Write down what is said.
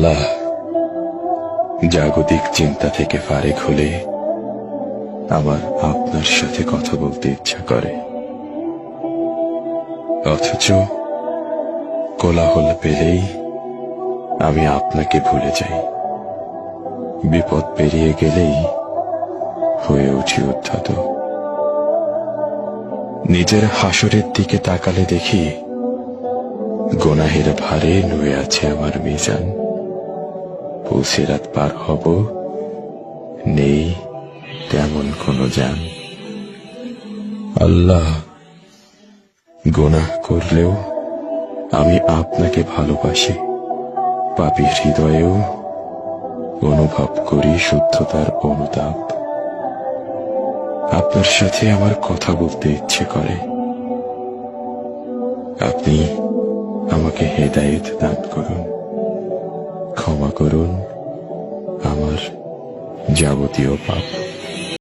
আল্লাহ, জাগতিক চিন্তা থেকে ফারেক হলে আমার আপনার সাথে কথা বলতে ইচ্ছা করে। অথচ কোলাহল পেলেই আমি আপনাকে ভুলে যাই। বিপদ পেরিয়ে গেলেই হয়ে উঠি উদ্ধত। নিজের হাসরের দিকে তাকালে দেখি, গোনাহের ভারে নুয়ে আছে আমার মিজান। পুসিরাত পার হব, নেই তেমন কোনো যান। আল্লাহ গোনাহ করলেও আমি আপনাকে ভালোবাসি। পাপী হৃদয়েও অনুভব করি শুদ্ধতার অনুতাপ। আপনার সাথে আমার কথা বলতে ইচ্ছে করে। আপনি আমাকে হেদায়েত দান করুন। করুন আমার যাবতীয় পাপ।